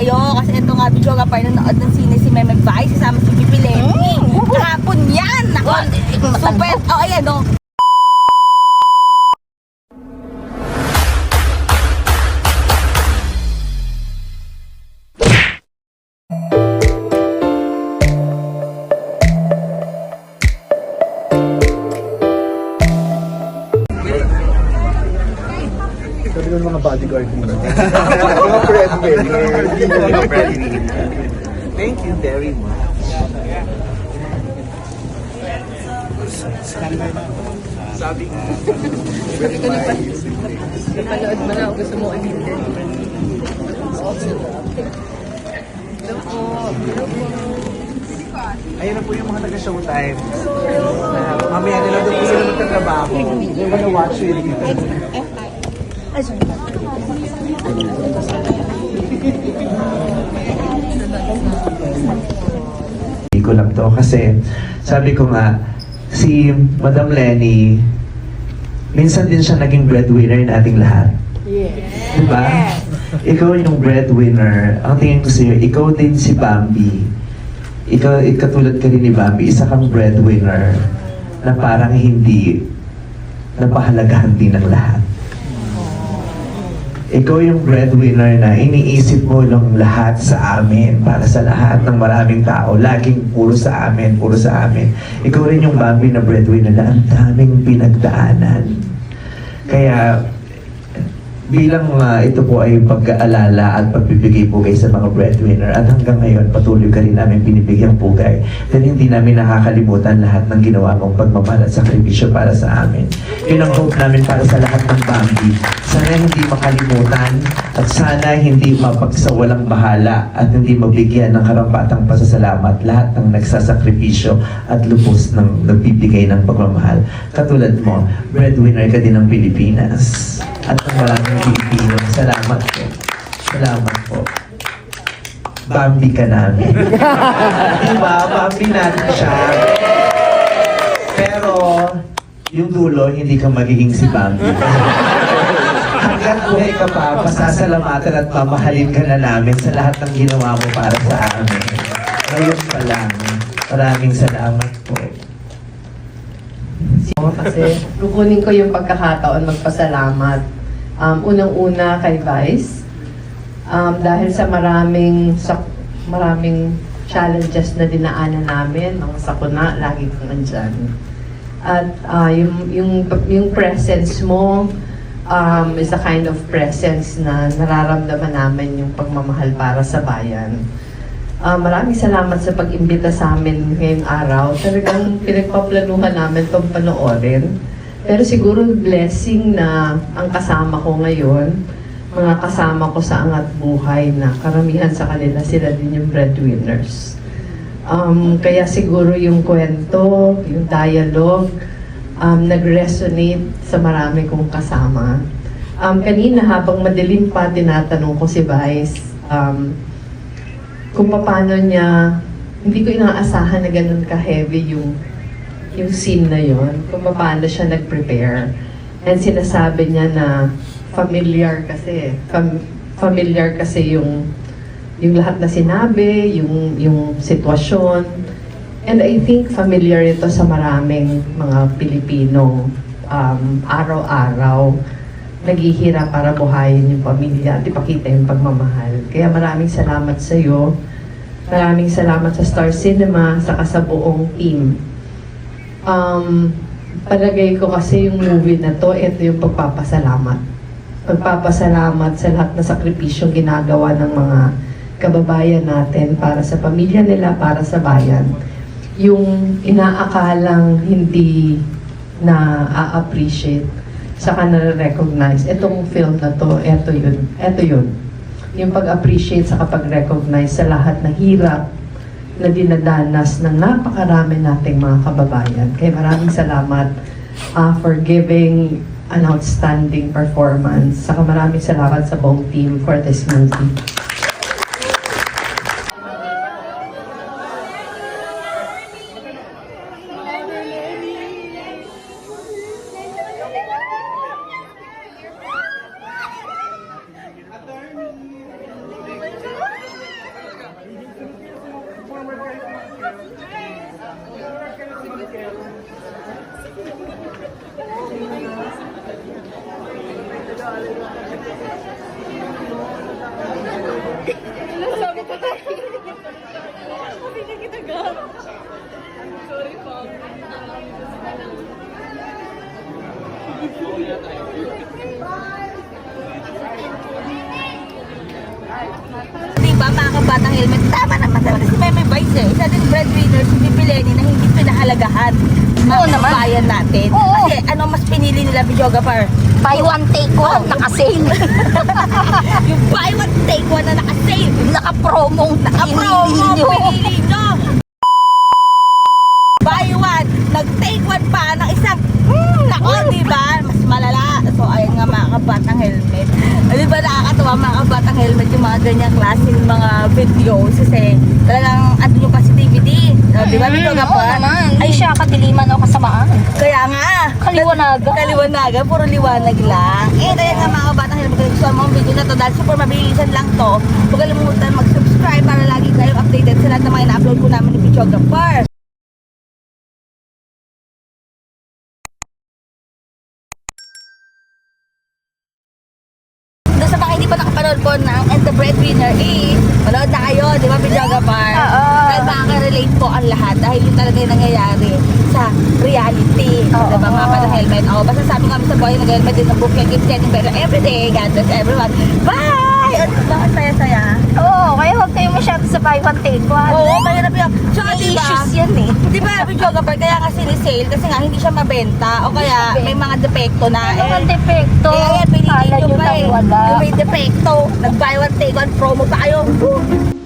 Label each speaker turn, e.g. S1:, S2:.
S1: tayo. Kasi ito nga, video nga pa nanood ng sine si Meme Vice. Kasama si Pipi Lenny. Kahapon yan. Ako, super. Oh, ayan, oh.
S2: Sabi ng mga bodyguard mo. mga friend
S3: Thank you very much. Sabi ko.
S1: Napanood mo na, gusto mo ulitin.
S3: Ayun na po yung mga taga-showtime. Uh, mamaya na lang doon po sila magtatrabaho. They're gonna watch you.
S4: Hindi ko lang to kasi sabi ko nga, si Madam Lenny, minsan din siya naging breadwinner nating lahat. Yes. Diba? Ikaw yung breadwinner. Ang tingin ko sa'yo, ikaw din si Bambi. Ikaw, katulad ka rin ni Bambi, isa kang breadwinner na parang hindi napahalagahan din ng lahat. Ikaw yung breadwinner na iniisip mo lang lahat sa amin, para sa lahat ng maraming tao. Laging puro sa amin, puro sa amin. Ikaw rin yung Bambi na breadwinner na ang daming pinagdaanan. Kaya, bilang ah, ito po ay pag-aalala at pagbibigay pugay sa mga breadwinner at hanggang ngayon patuloy ka rin namin binibigyang pugay dahil hindi namin nakakalimutan lahat ng ginawa mong pagmamahal at sakripisyo para sa amin. Yun ang hope namin para sa lahat ng Bambi. Sana hindi makalimutan at sana hindi mapagsawalang bahala at hindi mabigyan ng karampatang pasasalamat lahat ng nagsasakripisyo at lubos ng nagbibigay ng pagmamahal. Katulad mo, breadwinner ka din ng Pilipinas at ng maraming Pilipino. Salamat po. Salamat po. Bambi ka namin. diba? Bambi natin siya. Pero, yung dulo, hindi ka magiging si Bambi. Hanggang buhay ka pa, pasasalamatan at mamahalin ka na namin sa lahat ng ginawa mo para sa amin. Ngayon pa lang, maraming salamat po.
S5: Kasi kukunin ko yung pagkakataon magpasalamat. Um, Unang-una kay Vice, um, dahil sa maraming sa maraming challenges na dinaanan namin, mga sakuna, lagi kang nandyan. At ah, yung, yung, yung presence mo um, is a kind of presence na nararamdaman namin yung pagmamahal para sa bayan. Ah, maraming salamat sa pag-imbita sa amin ngayong araw. Talagang pinagpaplanuhan namin itong panoorin. Pero siguro blessing na ang kasama ko ngayon, mga kasama ko sa angat buhay na karamihan sa kanila sila din yung breadwinners. Um, kaya siguro yung kwento, yung dialogue, um, nag-resonate sa marami kong kasama. Um, kanina habang madilim pa, tinatanong ko si Vice, um, kung paano niya, hindi ko inaasahan na ganun ka-heavy yung, yung scene na yon kung paano siya nag-prepare. And sinasabi niya na familiar kasi, fam- familiar kasi yung yung lahat na sinabi, yung, yung sitwasyon. And I think familiar ito sa maraming mga Pilipino um, araw-araw naghihirap para buhayin yung pamilya at ipakita yung pagmamahal. Kaya maraming salamat sa iyo. Maraming salamat sa Star Cinema, sa kasabuong team. Um, palagay ko kasi yung movie na to, ito yung pagpapasalamat. Pagpapasalamat sa lahat na sakripisyong ginagawa ng mga kababayan natin para sa pamilya nila, para sa bayan. Yung inaakalang hindi na a-appreciate saka na-recognize. Itong film na to, eto yun. Eto yun. Yung pag-appreciate sa pag-recognize sa lahat na hirap na dinadanas ng napakarami nating mga kababayan. Kaya maraming salamat uh, for giving an outstanding performance. Saka maraming salamat sa buong team for this movie. Nasabi ko tayo. Sabi na kita ga. Sorry po. Bye!
S1: Diba mga kabatang helmet, tama naman talaga si Meme Vice eh. Isa din breadwinner si Pipi Lenny na hindi pinahalagahan
S6: Oo
S1: ng
S6: naman.
S1: bayan natin.
S6: Oo.
S1: Kasi ano mas pinili nila videographer?
S6: Buy one, take one, naka-sale.
S1: Yung buy one, take one na naka-save.
S6: Naka-promo,
S1: Naka-promo,
S6: nyo.
S1: pinili nyo. Buy one, nag-take one pa ng isang, hmm, nako, di ba? Mas malala. So, ayun nga mga kabatang helmet. Di ba nakakatawa mga helmet yung mga ganyang klaseng mga videos kasi talagang andun yung positivity. No, di ba?
S6: Mm,
S1: Video ka pa?
S6: Ay siya, kadiliman o kasamaan.
S1: Kaya nga.
S6: Kaliwanagan.
S1: Kaliwanagan, puro liwanag lang. Eh, kaya nga mga kabatang helmet, kung gusto mo ang video na to dahil super mabilisan lang to, huwag kalimutan mag-subscribe para lagi kayong updated sa lahat ng mga ina-upload ko namin ni Videographer. Breadwinner is, manood na kayo, di ba, videographer?
S6: Oo.
S1: Dahil makaka-relate po ang lahat dahil yun talaga yung nangyayari sa reality.
S6: Oo.
S1: Di ba, mga pala helmet? O, basta sabi kami sa boy, nag-helmet din ng book, keep getting better every day. God bless everyone. Bye! O, diba, ang saya-saya?
S6: Oo, kaya huwag kayo masyado sa buy one, take one.
S1: Oo, mahirap yun. Tsaka,
S6: May
S1: di ba?
S6: Issues yan eh.
S1: Di ba, videographer, kaya nga sinisale kasi nga hindi siya mabenta o kaya may mga depekto na.
S6: Ano
S1: eh,
S6: ang depekto?
S1: Eh, ayan, pinili nyo pa eh. Yung may depekto. Nag-buy one, take one, promo pa kayo. Woo!